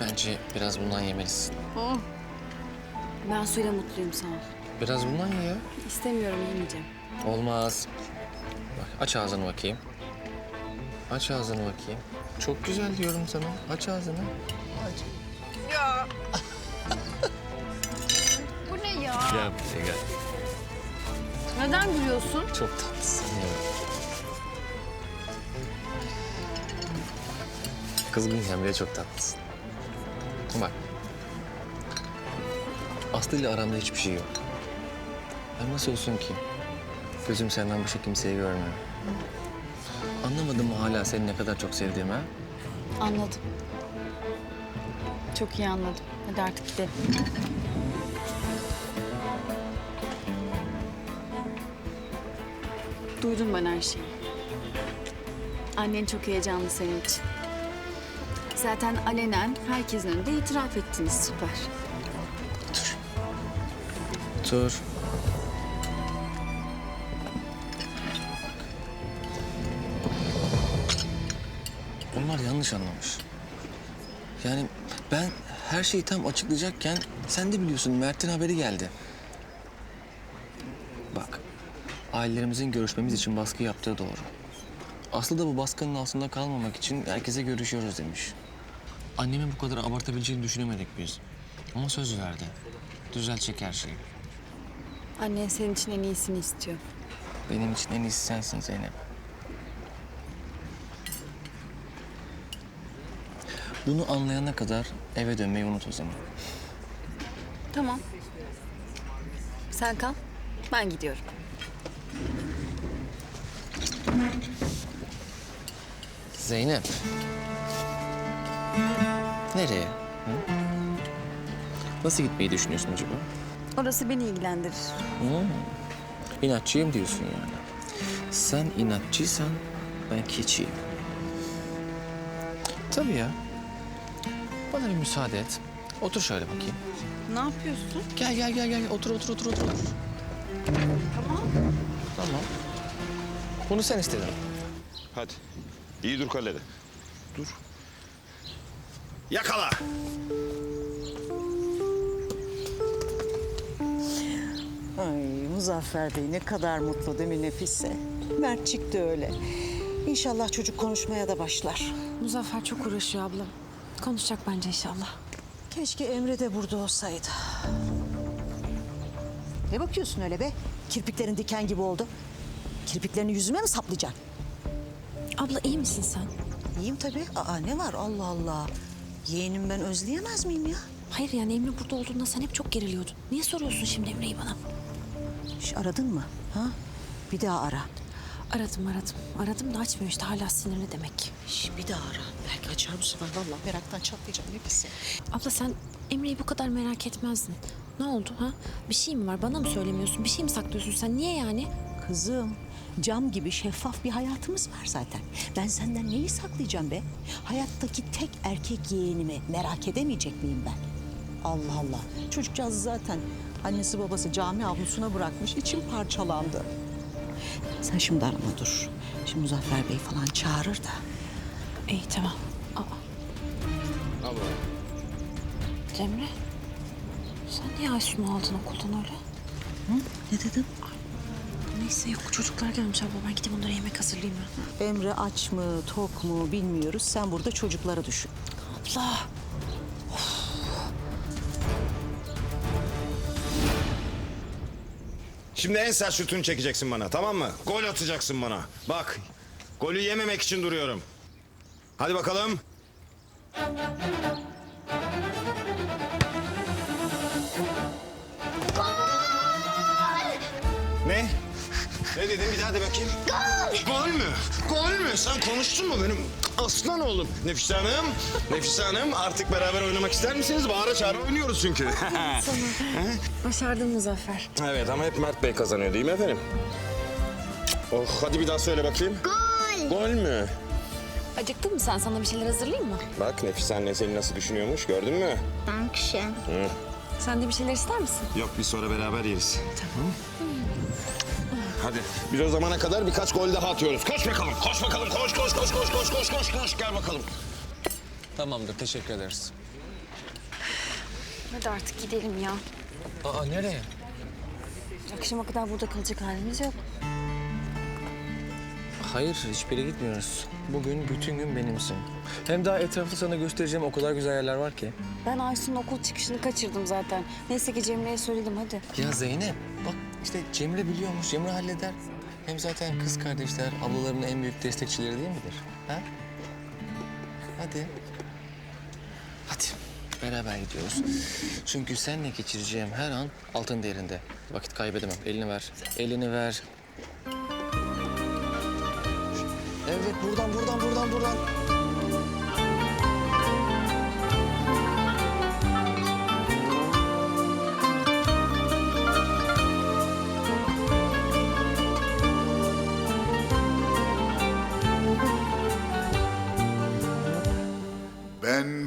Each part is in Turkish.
Bence biraz bundan yemelisin. Ben suyla mutluyum sağ ol. Biraz bundan ye ya. İstemiyorum yemeyeceğim. Olmaz. Bak aç ağzını bakayım. Aç ağzını bakayım. Çok güzel diyorum sana. Aç ağzını. Aç. Bu ne ya? Gel buraya gel. Neden gülüyorsun? Çok tatlısın ya. Kızgınken bile çok tatlısın. Aslı ile aramda hiçbir şey yok. Ben nasıl olsun ki? Gözüm senden başka kimseyi görmüyor. Anlamadın mı hala seni ne kadar çok sevdiğimi? Anladım. Çok iyi anladım. Hadi artık gidelim. Duydum ben her şeyi. Annen çok heyecanlı senin için. Zaten alenen herkesin önünde itiraf ettiniz. Süper. Dur. Onlar yanlış anlamış. Yani ben her şeyi tam açıklayacakken sen de biliyorsun Mert'in haberi geldi. Bak, ailelerimizin görüşmemiz için baskı yaptığı doğru. Aslı da bu baskının altında kalmamak için herkese görüşüyoruz demiş. Annemin bu kadar abartabileceğini düşünemedik biz. Ama söz verdi. Düzeltecek her şeyi. Annen senin için en iyisini istiyor. Benim için en iyisi sensin Zeynep. Bunu anlayana kadar eve dönmeyi unut o zaman. Tamam. Sen kal. Ben gidiyorum. Zeynep. Nereye? Hı? Nasıl gitmeyi düşünüyorsun acaba? Orası beni ilgilendirir. İnatçıyım diyorsun yani. Sen inatçıysan ben keçiyim. Tabii ya. Bana bir müsaade et. Otur şöyle bakayım. Ne yapıyorsun? Gel gel gel gel. Otur otur otur otur. otur. Tamam. Tamam. Bunu sen istedin. Hadi. İyi dur kalede. Dur. Yakala. Ay Muzaffer Bey ne kadar mutlu değil mi Nefise? Mertçik de öyle. İnşallah çocuk konuşmaya da başlar. Muzaffer çok uğraşıyor abla. Konuşacak bence inşallah. Keşke Emre de burada olsaydı. Ne bakıyorsun öyle be? Kirpiklerin diken gibi oldu. Kirpiklerini yüzüme mi saplayacaksın? Abla iyi misin sen? İyiyim tabii. Aa ne var Allah Allah. Yeğenim ben özleyemez miyim ya? Hayır yani Emre burada olduğunda sen hep çok geriliyordun. Niye soruyorsun şimdi Emre'yi bana? Şş, aradın mı? Ha? Bir daha ara. Aradım aradım. Aradım da açmıyor işte hala sinirli demek. Şş, bir daha ara. Belki açar bu sefer. Vallahi meraktan çatlayacağım Nefise. Abla sen Emre'yi bu kadar merak etmezdin. Ne oldu ha? Bir şey mi var? Bana mı söylemiyorsun? Bir şey mi saklıyorsun sen? Niye yani? Kızım, cam gibi şeffaf bir hayatımız var zaten. Ben senden neyi saklayacağım be? Hayattaki tek erkek yeğenimi merak edemeyecek miyim ben? Allah Allah. Çocukcağız zaten annesi babası cami avlusuna bırakmış. İçim parçalandı. Sen şimdi arama dur. Şimdi Muzaffer Bey falan çağırır da. İyi tamam. Aa, Al Cemre. Sen niye Aysun'u aldın okuldan öyle? Ne dedin? Neyse yok çocuklar gelmiş abla. Ben gidip onlara yemek hazırlayayım ben. Emre aç mı, tok mu bilmiyoruz. Sen burada çocukları düşün. Abla. Şimdi en sert şutunu çekeceksin bana tamam mı? Gol atacaksın bana. Bak golü yememek için duruyorum. Hadi bakalım. Ne dedin bir daha de bakayım. Gol! Gol mü? Gol mü? Sen konuştun mu benim aslan oğlum? Nefise Hanım, Nefise Hanım artık beraber oynamak ister misiniz? Bağıra çağıra oynuyoruz çünkü. Başardın Muzaffer. evet ama hep Mert Bey kazanıyor değil mi efendim? Oh hadi bir daha söyle bakayım. Gol! Gol mü? Acıktın mı sen? Sana bir şeyler hazırlayayım mı? Bak Nefise anne seni nasıl düşünüyormuş gördün mü? Dankeschön. Sen de bir şeyler ister misin? Yok biz sonra beraber yeriz. Tamam. Hadi biz o zamana kadar birkaç gol daha atıyoruz. Koş bakalım, koş bakalım, koş koş koş koş koş koş koş koş gel bakalım. Tamamdır, teşekkür ederiz. Hadi artık gidelim ya. Aa nereye? Akşama kadar burada kalacak halimiz yok. Hayır, hiçbir yere gitmiyoruz. Bugün bütün gün benimsin. Hem daha etrafta sana göstereceğim o kadar güzel yerler var ki. Ben Aysun'un okul çıkışını kaçırdım zaten. Neyse ki Cemre'ye söyledim hadi. Ya Zeynep, işte Cemre biliyormuş, Cemre halleder. Hem zaten kız kardeşler ablalarının en büyük destekçileri değil midir? Ha? Hadi. Hadi. Beraber gidiyoruz. Çünkü seninle geçireceğim her an altın değerinde. Vakit kaybedemem. Elini ver. Elini ver. Evet, buradan, buradan, buradan, buradan.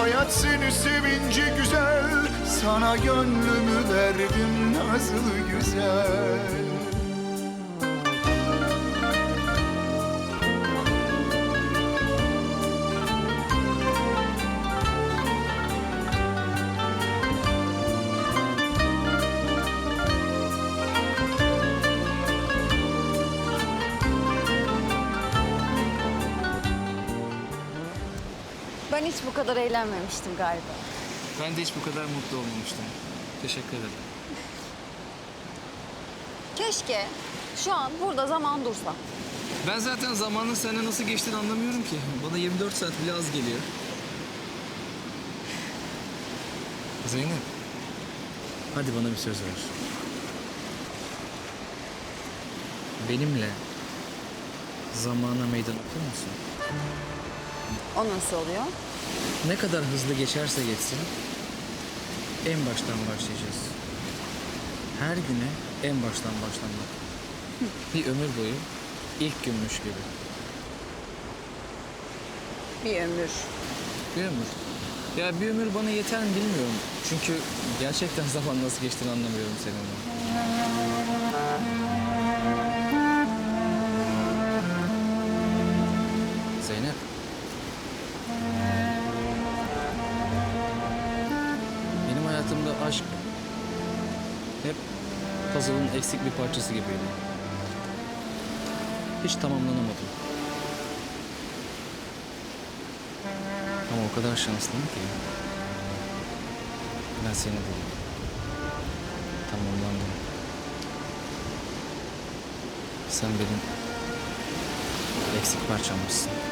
Hayat seni sevince güzel Sana gönlümü verdim nazlı güzel hiç bu kadar eğlenmemiştim galiba. Ben de hiç bu kadar mutlu olmamıştım. Teşekkür ederim. Keşke şu an burada zaman dursa. Ben zaten zamanın seninle nasıl geçtiğini anlamıyorum ki. Bana 24 saat bile az geliyor. Zeynep. Hadi bana bir söz ver. Benimle zamana meydan okur musun? O nasıl oluyor? Ne kadar hızlı geçerse geçsin en baştan başlayacağız. Her güne en baştan başlamak. Bir ömür boyu ilk günmüş gibi. Bir ömür. Bir ömür. Ya bir ömür bana yeter mi bilmiyorum. Çünkü gerçekten zaman nasıl geçtiğini anlamıyorum seninle. Puzzle'ın eksik bir parçası gibiydi. Hiç tamamlanamadım. Ama o kadar şanslıyım ki. Ben seni buldum. Tamamlandım. Sen benim eksik parçammışsın.